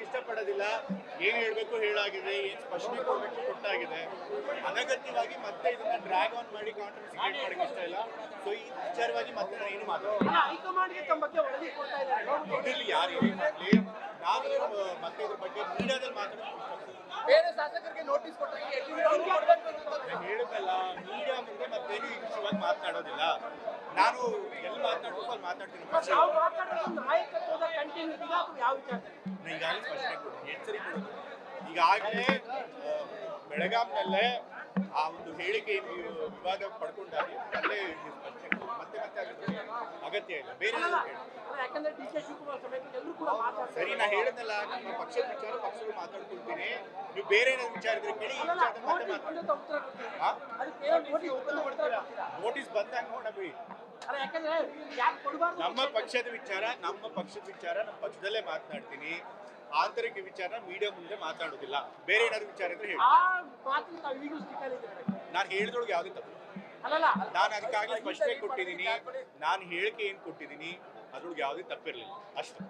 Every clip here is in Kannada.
ಏನ್ ಹೇಳ್ಬೇಕು ಹೇಳಾಗಿದೆ ಏನ್ ಸ್ಪಷ್ಟನೆ ಕೊಡ್ಬೇಕು ಕೊಟ್ಟಾಗಿದೆ. ಅನಗತ್ಯವಾಗಿ ಮತ್ತೆ ಇದನ್ನ ಡ್ರ್ಯಾಗ್ ಆನ್ ಮಾಡಿ ಕಾಂಟ್ರವರ್ಸಿ ಕ್ರಿಯೇಟ್ ಮಾಡಕ್ಕೆ ಇಷ್ಟ ಇಲ್ಲ. ಸೊ ಈ ವಿಚಾರವಾಗಿ ಮತ್ತೆ ನಾನು ಏನು. ಇದ್ರಲ್ಲಿ ಯಾರು ಏನೇ ಮಾಡಲಿ ನಾನು ಮತ್ತೆ ಇದ್ರ ಬಗ್ಗೆ ಮೀಡಿಯಾದಲ್ಲಿ ಮಾತಾಡೋದು ಬೇರೆ ಶಾಸಕರಿಗೆ ನೋಟಿಸ್ ಕೊಟ್ಟಾಗ ಮೀಡಿಯಾ ಮುಂದೆ ಮತ್ತೇನು ಈ ವಿಷಯವಾಗಿ ಮಾತನಾಡೋದಿಲ್ಲ ನಾನು ಎಲ್ಲಿ ಮಾತನಾಡ್ಬೇಕು ಅಲ್ಲಿ ಮಾತಾಡ್ತೀನಿ. ಬಟ್ ನಾವು ಮಾತಾಡೋದು ನಾಯಕತ್ವದ ಕಂಟಿನ್ಯೂ ಅಥವಾ ಯಾವ ಈಗಾಗಲೇ ಸ್ಪಷ್ಟನೆ ಕೊಡ್ತೀನಿ ಎಷ್ಟು ಈಗಾಗಲೇ ಆ, ಬೆಳಗಾಂನಲ್ಲೇ ಆ ಒಂದು ಹೇಳಿಕೆ ವಿವಾದ ಪಡ್ಕೊಂಡಾಗ ಅಲ್ಲೇ ಸ್ಪಷ್ಟನೆ ಮತ್ತೆ ಮತ್ತೆ ಅಗತ್ಯ ಇಲ್ಲ. ಬೇರೆ ಅಲ್ಲ, ಏನಾದ್ರು ಹೇಳಿ. ಅಲ್ಲ, ಯಾಕಂದ್ರೆ ಡಿ ಕೆ ಶಿವಕುಮಾರ್ ಸಮೇತ ಎಲ್ಲರೂ ಕೂಡ ಮಾತಾಡ್ತಾರೆ ಸರಿ ನಾ ಹೇಳಿದ್ನಲ್ಲ ನಮ್ಮ ಪಕ್ಷದ ವಿಚಾರ ಪಕ್ಷಗಳು ಮಾತಾಡ್ಕೊಳ್ತೀನಿ. ನೀವು ಬೇರೆ ಏನಾದ್ರು ವಿಚಾರ ಇದ್ರೆ ಕೇಳಿ ಈ ಮತ್ತೆ ನೋಟಿಸ್ ಮಾತಾಡಿ. ಬಂದಾಗ ಕೊಡಬಾರ್ದು ನಮ್ಮ ಪಕ್ಷದ ವಿಚಾರ ನಮ್ಮ ಪಕ್ಷದ ವಿಚಾರ ನಮ್ಮ ಪಕ್ಷದಲ್ಲೇ ಮಾತನಾಡ್ತೀನಿ. ಆಂತರಿಕ ವಿಚಾರ ಮೀಡಿಯಾ ಮುಂದೆ ಮಾತಾಡೋದಿಲ್ಲ. ಬೇರೆ ಏನಾದ್ರು ವಿಚಾರ ಇದ್ರೆ ಹೇಳಿ. ನಾನು ಹೇಳಿದೊಳಗೆ ಯಾವ್ದು ತಪ್ಪು? ಅಲ್ಲಲ್ಲ ನಾನು ಅದಕ್ಕಾಗಿ ಸ್ಪಷ್ಟನೆ ಕೊಟ್ಟಿದ್ದೀನಿ. ನಾನು ಹೇಳಿಕೆ ಏನ್ ಕೊಟ್ಟಿದ್ದೀನಿ ಅದ್ರೊಳಗೆ ಯಾವ್ದೇ ತಪ್ಪಿರಲಿಲ್ಲ. ಅಷ್ಟೇ.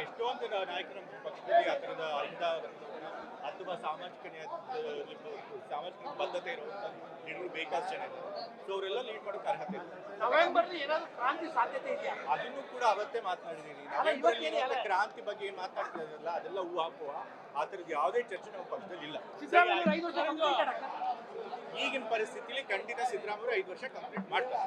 ಎಷ್ಟೊಂದು ನಾಯಕರು ಪಕ್ಷದಲ್ಲಿ ಆ ಥರದ ಇಂಥ ಅಥವಾ ಸಾಮಾಜಿಕ ನ್ಯಾಯ ಸಾಮಾಜಿಕ ಬದ್ಧತೆ ಇರುವಂತ ಲೀಡರ್ ಬೇಕಾದಷ್ಟು ಜನ ಸೊ ಅವರೆಲ್ಲ ಲೀಡ್ ಮಾಡೋಕೆ ಅರ್ಹತೆ ಅದನ್ನು ಕೂಡ ಅವತ್ತೇ ಮಾತನಾಡಿದ್ದೀನಿ ನವೆಂಬರ್ ಕ್ರಾಂತಿ ಬಗ್ಗೆ ಮಾತಾಡ್ತಾ ಮಾತಾಡ್ತಿರಲ್ಲ ಅದೆಲ್ಲ ಊಹಾಪೋಹ ಆ ಥರದ್ದು ಯಾವುದೇ ಚರ್ಚೆ ನಮ್ಮ ಪಕ್ಷದಲ್ಲಿ ಇಲ್ಲ. ಈಗಿನ ಪರಿಸ್ಥಿತಿಲಿ ಖಂಡಿತ ಸಿದ್ದರಾಮಯ್ಯ ಐದು ವರ್ಷ ಕಂಪ್ಲೀಟ್ ಮಾಡ್ತಾರೆ.